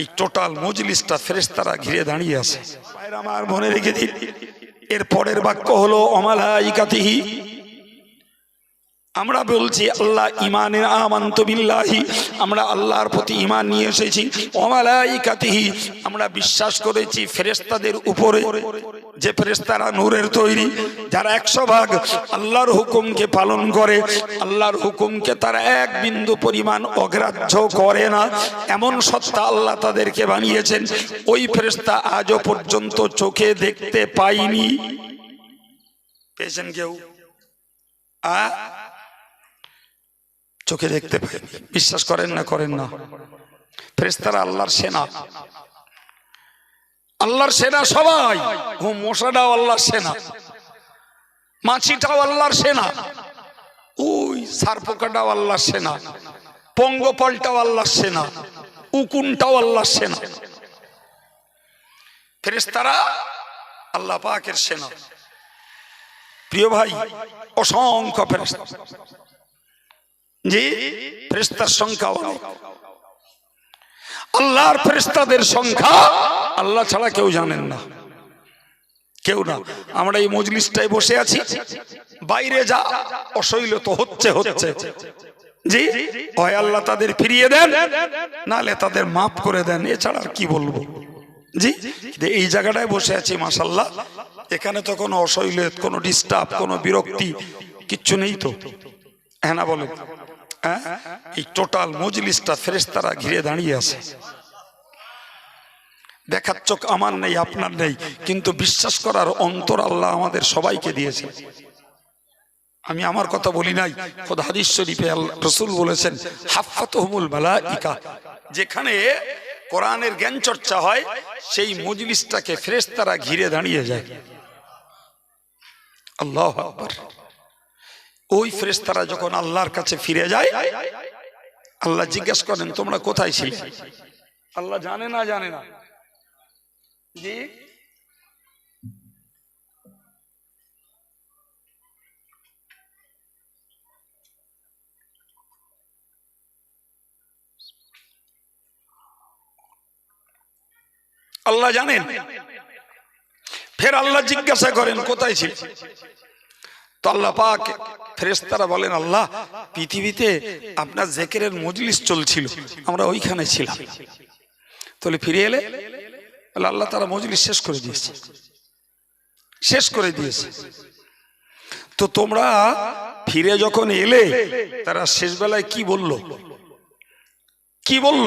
এই টোটাল মজলিসটা ফেরেস্তারা ঘিরে দাঁড়িয়ে আছে। আমার মনে রেখে দিন। এর পরের বাক্য হলো, অমালাইকাতিহি আমরা বলছি, আল্লাহ ইমানের আমান্ত বিল্লাহি। আমরা আল্লাহর প্রতি ইমান নিয়ে এসেছি। অমালাইকাতিহি আমরা বিশ্বাস করেছি ফেরেস্তাদের উপরে, যে ফেরেস্তারা নূরের তৈরি, যারা একশো ভাগ আল্লাহর হুকুমকে পালন করে। আল্লাহর হুকুমকে তারা এক বিন্দু পরিমাণ অগ্রাহ্য করে না। এমন সত্তা আল্লাহ তাদেরকে বানিয়েছেন, ওই ফেরেস্তা আজও পর্যন্ত চোখে দেখতে পাইনি। পেয়েছেন কেউ? চোখে দেখতে পাই। বিশ্বাস করেন না করেন না? ফেরেস্তারা আল্লাহর সেনা। আল্লাহর সেনা সবাই। ও মশাটাও আল্লাহর সেনা। মাছিটাও আল্লাহর সেনা। ওই সারপোকাটাও আল্লাহর সেনা। পঙ্গপালটাও আল্লাহর সেনা। উকুনটাও আল্লাহর সেনা। ফেরেস্তারা আল্লাহ পাকের সেনা। প্রিয় ভাই, অসংখ্য ফেরেস্তা জি ফেরেস্তার সংখ্যা অনেক। আল্লাহর ফেরেস্তাদের সংখ্যা আল্লাহ ছাড়া কেউ জানেন না। কেউ না। আমরা এই মজলিসটায় বসে আছি। বাইরে যা অশৈল তো হচ্ছে হচ্ছে। জি, হয় আল্লাহ তাদের ফিরিয়ে দেন, নালে তাদের মাফ করে দেন। এছাড়া কি বলব? জি এই জায়গাটায় বসে আছি মাসাল্লাহ এখানে তো কোনো অশৈলত কোনো ডিস্টার্ব কোনো বিরক্তি, কিচ্ছু নেই তো। হ্যাঁ না বলেন? হ্যাঁ এই টোটাল মজলিসটা ফেরেস্তারা ঘিরে দাঁড়িয়ে আছে। দেখার চোখ আমার নেই, আপনার নেই, কিন্তু বিশ্বাস করার অন্তর আল্লাহ আমাদের সবাইকে দিয়েছে আমি আমার কথা বলি নাই, খোদ রসুল বলেছেন, হাফাতহমুল যেখানে কোরআনের জ্ঞান চর্চা হয়, সেই মজলিসটাকে ফেরেস্তারা ঘিরে দাঁড়িয়ে যায়। আল্লাহ ওই ফেরেস্তারা যখন আল্লাহর কাছে ফিরে যায়, আল্লাহ জিজ্ঞাসা করেন, তোমরা কোথায় ছিলে? আল্লাহ জানে না জানে না। জি। আল্লাহ জানেন। ফের আল্লাহ জিজ্ঞাসা করেন, কোথায় ছিল? তো আল্লাহ পাক ফেরেস্তারা বলেন, আল্লাহ, পৃথিবীতে আপনার জেকেরের মজলিস চলছিল, আমরা ওইখানে ছিলাম। তাহলে ফিরে এলে আল্লাহ তারা মজলিস শেষ করে দিয়েছে, শেষ করে দিয়েছে। তো তোমরা ফিরে যখন এলে, তারা শেষ বেলায় কি বলল? কি বলল?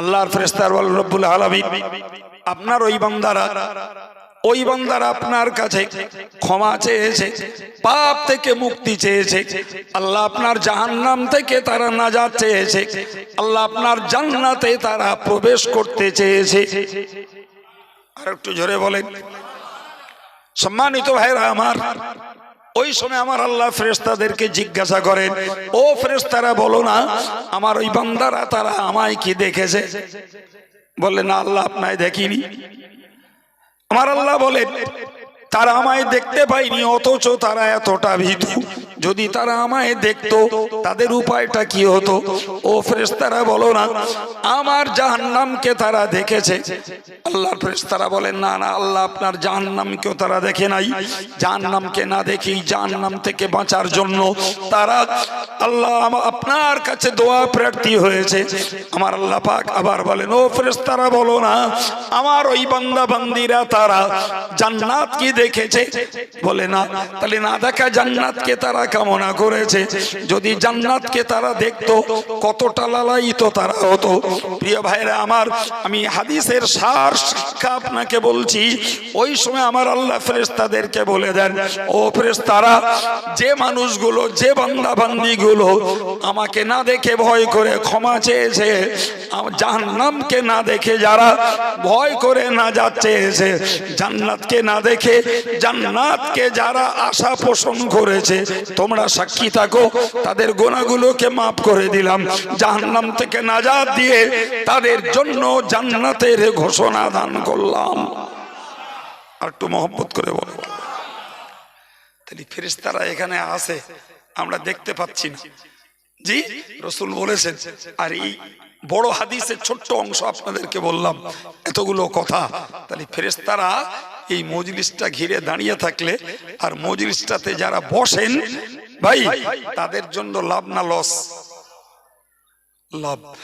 আল্লাহর ফেরেস্তার বল রব্বুল আলামিন, আপনার ওই বান্দারা ওই বান্দারা আপনার কাছে ক্ষমা চেয়েছে, পাপ থেকে মুক্তি চেয়েছে। আল্লাহ আপনার জাহান্নাম থেকে তারা নাজাত চেয়েছে। আল্লাহ আপনার জান্নাতে তারা প্রবেশ করতে চেয়েছে। আর একটু জোরে বলেন। সম্মানিত ভাইরা আমার, ওই সময় আমার আল্লাহ ফেরেস্তাদেরকে জিজ্ঞাসা করেন, ও ফেরেস্তারা বলো না, আমার ওই বান্দারা তারা আমায় কি দেখেছে? বলে না, আল্লাহ আপনায় দেখিনি। আমার আল্লাহ বলেন তারা আমায় দেখতে পায়নি, অথচ তারা এতটা ভীতু। যদি তারা আমায় দেখতো, তাদের উপায়টা কি হতো? ও ফেরেস্তারা বলো না, আমার জাহান্নামকে তারা দেখেছে। আল্লাহর ফেরেস্তারা বলেন, না না, আল্লাহ আপনার জাহান্নামকেও তারা দেখে নাই। জাহান্নামকে না দেখি জাহান্নাম থেকে বাঁচার জন্য তারা আল্লাহ আপনার কাছে দোয়া প্রার্থী হয়েছে। আমার আল্লাহ পাক আবার বলেন, ও ফেরেস্তারা বলো না, আমার ওই বান্দা বান্দিরা তারা জান্নাত কি দেখেছে? বলে, না, তাহলে না দেখা জান্নাতকে তারা কামনা করেছে। যদি জান্নাতকে তারা দেখতো, কতটা লালায়িত তারা হতো। প্রিয় ভাইরা আমার, আমি হাদিসের সার শিক্ষা আপনাকে বলছি, ওই সময় আমার আল্লাহ ফেরেস্তাদেরকে বলে দেন, ও ফেরেস্তারা যে মানুষগুলো, যে বান্দা বান্দিগুলো আমাকে না দেখে ভয় করে ক্ষমা চেয়েছে জাহান্নামকে না দেখে যারা ভয় করে না যাচ্ছে এসে জান্নাতকে না দেখে জান্নাতকে যারা আশা পোষণ করেছে, তোমরা সাক্ষী থাকো, তাদের গোনাগুলোকে মাফ করে দিলাম। জাহান্নাম থেকে নাজাত দিয়ে তাদের জন্য জান্নাতের ঘোষণা দান করলাম। আর একটু মহব্বত করে বলো। তাহলে ফেরেশতারা এখানে আসে আমরা দেখতে পাচ্ছি না। জি, রসুল বলেছেন, আর এই বড় হাদিসের ছোট্ট অংশ আপনাদেরকে বললাম, এতগুলো কথা। তাহলে ফেরেস্তারা এই মজলিসটা ঘিরে দাঁড়িয়ে থাকলে আর মজলিসটাতে যারা বসেন, ভাই, তাদের জন্য লাভ না লস? লাভ।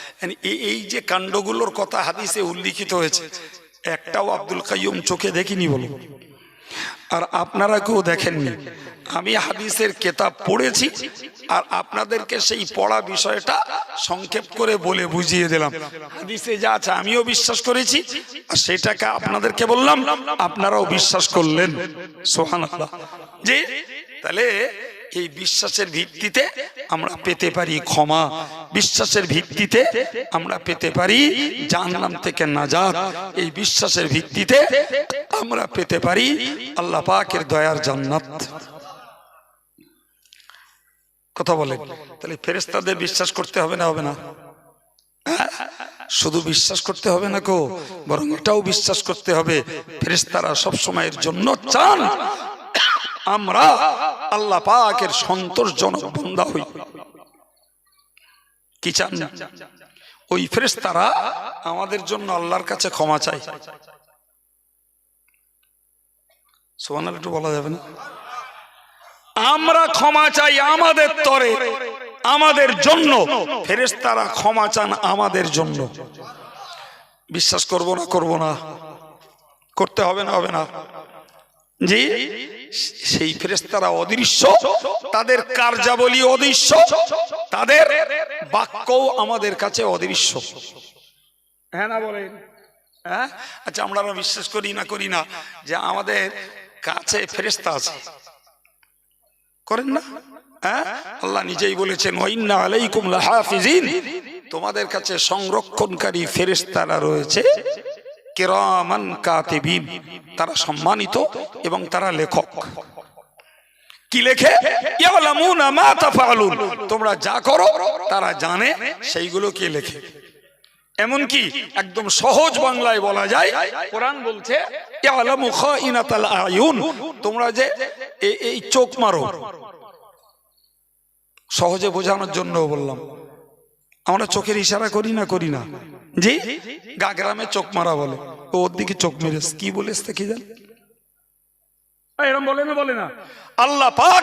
এই- যে কাণ্ডগুলোর কথা হাদিসে উল্লিখিত হয়েছে, একটাও আব্দুল কাইয়ুম চোখে দেখিনি বলো। আর আপনারা কেউ দেখেননি। আমি হাদিসের কেতাব পড়েছি আর আপনাদেরকে সেই পড়া বিষয়টা সংক্ষেপ করে বলে বুঝিয়ে দিলাম। হাদিসে যা আছে আমিও বিশ্বাস করেছি, আর সেটাকে আপনাদেরকে বললাম, আপনারাও বিশ্বাস করলেন। সোহান যে, তাহলে এই বিশ্বাসের ভিত্তিতে আমরা পেতে পারি ক্ষমা। বিশ্বাসের ভিত্তিতে আমরা পেতে পারি জাহান্নাম থেকে নাজাত। এই বিশ্বাসের ভিত্তিতে আমরা পেতে পারি আল্লাহ পাকের দয়ার জান্নাত। কথা বলেন তাহলে ফেরেস্তাদের বিশ্বাস করতে হবে না হবে না। হ্যাঁ? শুধু বিশ্বাস করতে হবে না কো বরং এটাও বিশ্বাস করতে হবে ফেরেস্তারা সব সময়ের জন্য চান আমরা আল্লাহ পাকের সন্তোষজনক বন্দা হই। কি চান? ওই ফেরেস্তারা আমাদের জন্য আল্লাহর কাছে ক্ষমা চাই সোহানার একটু বলা যাবে না? আমরা ক্ষমা চাই আমাদের তরে, আমাদের জন্য। ফেরেস্তারা ক্ষমা চান আমাদের জন্য। বিশ্বাস করব না করব না। করতে হবে না হবে না। জি, সেই ফেরেস্তারা অদৃশ্য, তাদের কার্যাবলী অদৃশ্য, তাদের বাক্যও আমাদের কাছে অদৃশ্য। হ্যাঁ না বলেন? হ্যাঁ? আচ্ছা আমরা বিশ্বাস করি না করি না যে আমাদের কাছে ফেরেস্তা আছে। করেন না? হ্যাঁ? আল্লাহ নিজেই বলেছেন ওয়াইন্না আলাইকুম লাহাফিজিন। তোমাদের কাছে সংরক্ষণকারী ফেরেশতারা রয়েছে, কিরামান কাতিবিন। তারা সম্মানিত এবং তারা লেখক। কি লেখে? ইয়ালামুনা মা তাফআলুন। তোমরা যা করো, তারা জানে, সেইগুলো কে লেখে? এমনকি একদম সহজ বাংলায় বলা যায় কোরআন বলছে তোমরা যে এই চোখ মারো। সহজে বোঝানোর জন্য বললাম। আমরা চোখের ইশারা করি না করি না। জি? গা গ্রামে চোখ মারা বলে। ও ওর দিকে চোখ মেরেছে। কি বলে এসছে কি জান এরম বলে না বলে না। আল্লাহ পাক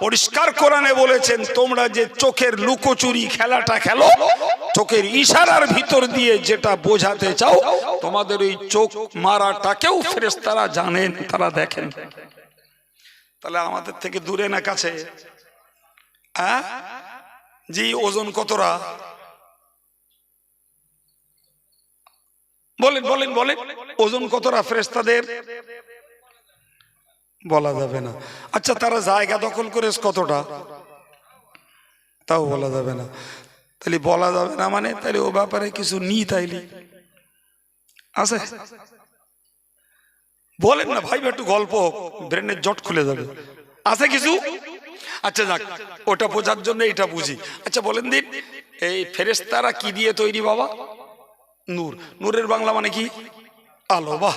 পরিষ্কার কোরআনে বলেছেন, তোমরা যে চোখের লুকোচুরি খেলাটা খেলো, চোখের ইশারার ভিতর দিয়ে যেটা বোঝাতে চাও, তোমাদের ওই চোখ মারাটাকেও ফেরেশতারা জানেন, তারা দেখেন। তাহলে আমাদের থেকে দূরে না কাছে? হ্যাঁ? জি, ওজন কতরা বলেন বলেন বলেন। ওজন কতটা ফেরেস্তাদের বলা যাবে না। আচ্ছা তারা জায়গা দখল করে কতটা? তাও বলা যাবে না। তাহলে বলা যাবে না মানে? তাহলে ও ব্যাপারে কিছু নি তাইলি। আছে? বলেন না ভাই একটু গল্প ব্রেনের জট খুলে যাবে। আছে কিছু? আচ্ছা যাক, ওটা বোঝার জন্য এটা বুঝি। আচ্ছা বলেন দিন, এই ফেরেস্তারা কি দিয়ে তৈরি বাবা? নূর। নূরের বাংলা মানে কি? আলো, বাহ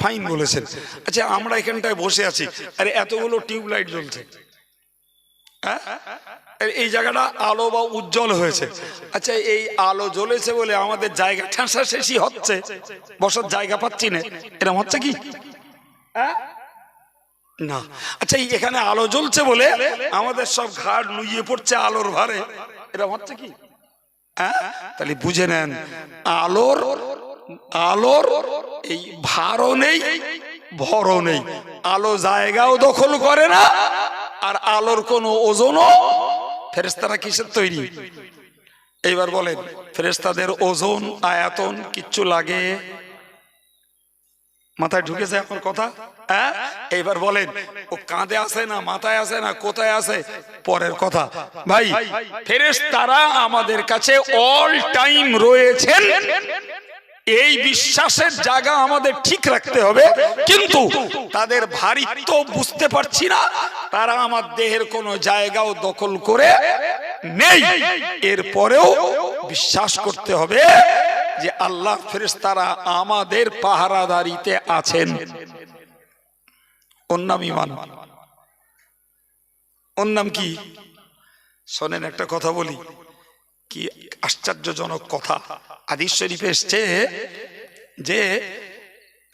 ফাইন বলেছেন। আচ্ছা আমরা এখানটায় বসে আছি। আরে, এতগুলো টিউবলাইট জ্বলছে। হ্যাঁ? এই- জায়গাটা আলো বা উজ্জ্বল হয়েছে। আচ্ছা এই আলো জ্বলেছে বলে আমাদের জায়গা ঠাঁসা শেষই হচ্ছে। বসার জায়গা পাচ্ছি না। এরকম হচ্ছে কি? হ্যাঁ? না। আচ্ছা এই এখানে আলো জ্বলছে বলে আমাদের সব ঘাট নুইয়ে পড়ছে আলোর ভারে। এরকম হচ্ছে কি? হ্যাঁ? তাহলে বুঝে নেন, আলোর আলোর এই ভারও নেই, ভরও নেই। আলো জায়গাও দখল করে না, আর আলোর কোনো ওজনও ফেরেস্তারা কিসের তৈরি? এইবার বলেন ফেরেস্তাদের ওজন, আয়াতন কিচ্ছু লাগে? মাথায় ঢুকেছে আমার কথা? হ্যাঁ? এইবার বলেন, ও কাঁধে আছে না, মাথায় আছে না, কোথায় আছে? পরের কথা। ভাই ফেরেস তারা আমাদের কাছে অল টাইম রয়েছেন। এই বিশ্বাসের জায়গা আমাদের ঠিক রাখতে হবে। কিন্তু তাদের ভারিত্ব বুঝতে পারছি না। তারা আমার দেহের কোনো জায়গাও দখল করে নেই। এরপরেও বিশ্বাস করতে হবে যে আল্লাহ ফেরেশতারা আমাদের পাহারাদারিতে আছেন। ওর নাম ইমান। ওর নাম কি? শোনেন, একটা কথা বলি। কি আশ্চর্যজনক কথা। আদিস শরীফে এসছে যে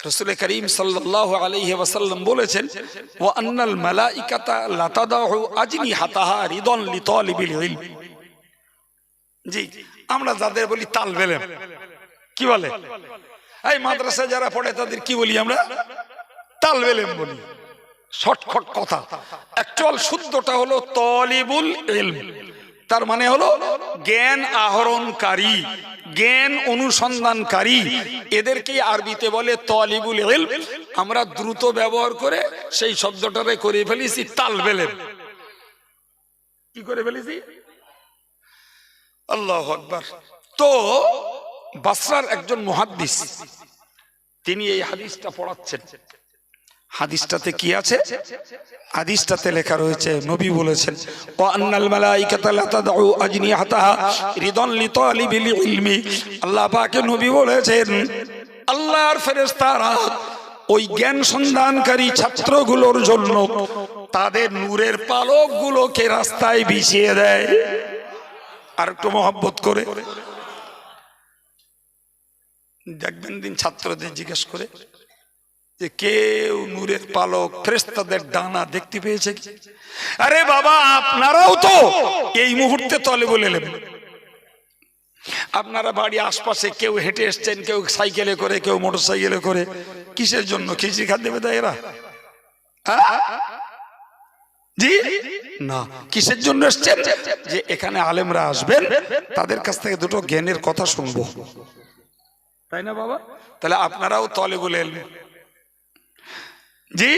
রসুল করিম সাল্লাল্লাহু আলাইহি ওয়াসাল্লাম বলেছেন, ওয়া আন্নাল মালাইকাতা লাতাদাহু আজনি হাতাহা রিদন লিতালিবিল ইলম। জি, আমরা যাদের বলি তাল বেলেম। কি বলে? এই মাদ্রাসায় যারা পড়ে, তাদের কি বলি আমরা? তাল বেলেম বলি। শর্টখট কথা। অ্যাকচুয়াল শুদ্ধটা হলো তলিবুল ইলম। তার মানে হলো জ্ঞান আহরণকারী, জ্ঞান অনুসন্ধানকারী। এদেরকে আরবিতে বলে তলিবুল ইলম। আমরা দ্রুত ব্যবহার করে সেই শব্দটারে করে ফেলেছি তাল বেলেম কি করে ফেলেছি? আল্লাহ আকবার। তো বাসরার একজন মুহাদ্দিস, তিনি এই হাদিসটা পড়াচ্ছেন। হাদিসটাতে কি আছে? হাদিসটাতে লেখা রয়েছে, নবী বলেছেন, ওয়া আন্নাল মালাইকাতা লা তাদউ আজনিহাতাহা রিদান লিতালিবিল ইলমি। আল্লাহ পাকে নবী বলেছেন, আল্লাহর ফেরেশতারা ওই জ্ঞান সন্ধানকারী ছাত্রগুলোর জন্য তাদের নূরের পালকগুলোকে রাস্তায় বিছিয়ে দেয়। আর একটু মহব্বত করে। দেখবেন দিন ছাত্রদের জিজ্ঞেস করে যে কেউ নূরের পালক ফ্রেস্তাদের ডানা দেখতে পেয়েছে কি? আরে বাবা, আপনারাও তো এই মুহূর্তে তলে বলে নেবেন। আপনারা বাড়ি আশপাশে কেউ হেঁটে এসছেন, কেউ সাইকেলে করে, কেউ মোটর সাইকেলে করে, কিসের জন্য? খিচড়ি খাদ্য দেবে এরা? হ্যাঁ? জি? না। কিসের জন্য এসছেন? যে এখানে আলেমরা আসবেন, তাদের কাছ থেকে দুটো জ্ঞানের কথা শুনব। তাই না বাবা? তাহলে আপনারাও তলে বলে এলেন জি?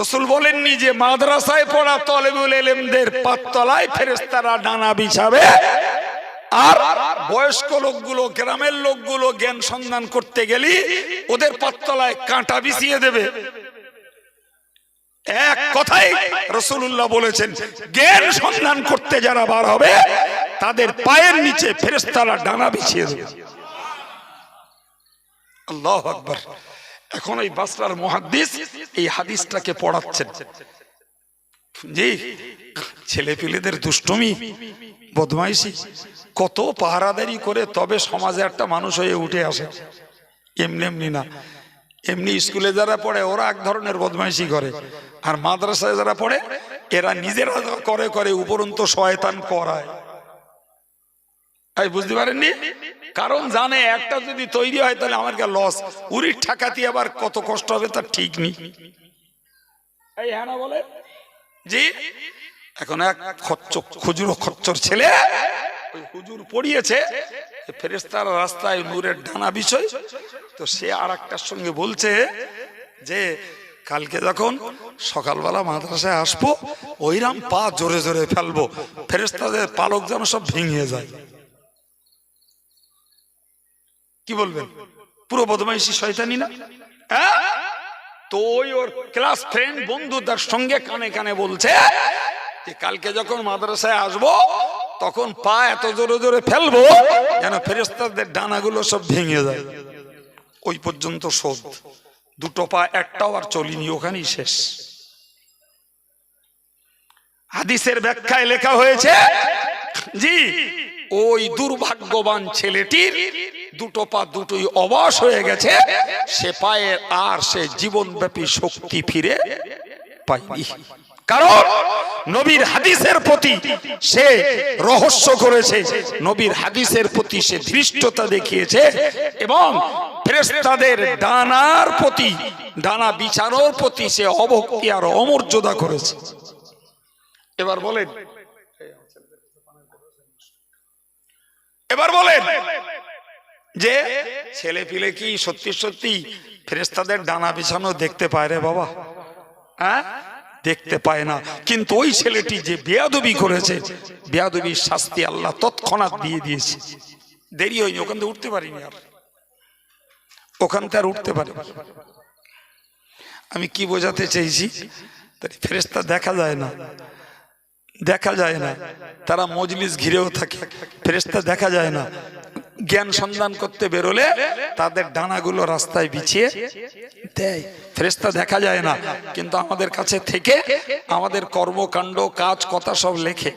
রসুল বলেননি যে মাদ্রাসায় পড়া তলেবুল এলেমদের পাততলায় ফেরেস্তারা ডানা বিছাবে। আর বয়স্ক লোকগুলো, গ্রামের লোকগুলো জ্ঞান সন্ধান করতে গেলি ওদের পাততলায় কাঁটা বিছিয়ে দেবে। এক কথাই রসুল্লাহ বলেছেন, জ্ঞান সন্ধান করতে যারা বার হবে, তাদের পায়ের নিচে ফেরেস্তারা ডানা বিছিয়ে দেবে। আল্লাহ আকবর। এখন এই বাসরার মহাদিস এই হাদিসটাকে পড়াচ্ছেন। জি ছেলে পেলেদের দুষ্টমি, বদমাইশি, কত পাহারাদারি করে তবে সমাজে একটা মানুষ হয়ে উঠে আসে। এমনি এমনি না, এমনি স্কুলে যারা পড়ে ওরা এক ধরনের বদমাইশি করে, আর মাদ্রাসায় যারা পড়ে এরা নিজেরা করে করে উপরন্ত শয়তান করায়। বুঝতে পারেননি? কারণ জানে একটা যদি তৈরি হয় তাহলে আমার লস উড়ির ঠাকাতি আবার কত কষ্ট হবে তার ঠিক নেই। এই হ্যাঁ বলে? জি? এখন এক খচ্চর খুজুর খচ্চর ছেলে ওই হুজুর পড়িয়েছে ফেরেস্তার রাস্তায় নূরের ডানা বিষয়। তো সে আর একটার সঙ্গে বলছে যে কালকে যখন সকালবেলা মাদ্রাসায় আসব ওইরাম পা জোরে জোরে ফেলব। ফেরেস্তাদের পালক যেন সব ভেঙে যায়। কি বলবেন? পুরো বদমাইশি শয়তানি না? হ্যাঁ? তো ওই ওর ক্লাস ফ্রেন্ড বন্ধু তার সঙ্গে কানে কানে বলছে যে কালকে যখন মাদ্রাসায় আসব, তখন পা এত জোরে জোরে ফেলব যেন ফেরেস্তাদের ডানাগুলো সব ভেঙে যায়। ওই পর্যন্ত শোধ। দুটো পা একটাও আর চলিনি, ওখানেই শেষ। হাদিসের ব্যাখ্যায় লেখা হয়েছে, জি, ওই দুর্ভাগ্যবান ছেলেটির দুটো পা দুটোই অবাস হয়ে গেছে, সে পায়ে আর সে জীবনব্যাপী শক্তি ফিরে পায়নি কারণ নবীর হাদিসের প্রতি সে রহস্য করেছে, নবীর হাদিসের প্রতি সে ধৃষ্টতা দেখিয়েছে এবং ফেরেশতাদের ডানার প্রতি, ডানা বিছানোর প্রতি সে অবক্তি আর অমর্যাদা করেছে। এবার বলেন এবার বলেন যে ছেলে পিলে কি সত্যি সত্যি ফেরেস্তাদের ডানা বিছানো দেখতে পায় রে বাবা? হ্যাঁ? দেখতে পায় না। কিন্তু ওই ছেলেটি যে বেয়াদবি করেছে, বেয়াদবির শাস্তি আল্লাহ তৎক্ষণাৎ দিয়ে দিয়েছে। দেরি হয়নি, ওখান থেকে উঠতে পারিনি আর। ওখান থেকে আর উঠতে পারি আমি কি বোঝাতে চেয়েছি ফেরেস্তা দেখা যায় না। দেখা যায় না। তারা মজলিস ঘিরেও থাকে। ফেরেস্তা দেখা যায় না। জ্ঞান সন্ধান করতে বেরোলে তাদের ডানাগুলো রাস্তায় বিছিয়ে দেয়। ফ্রেস্তা দেখা যায় না, কিন্তু আমাদের কাছে থেকে আমাদের কর্মকাণ্ড, কাজ, কথা সব লেখে।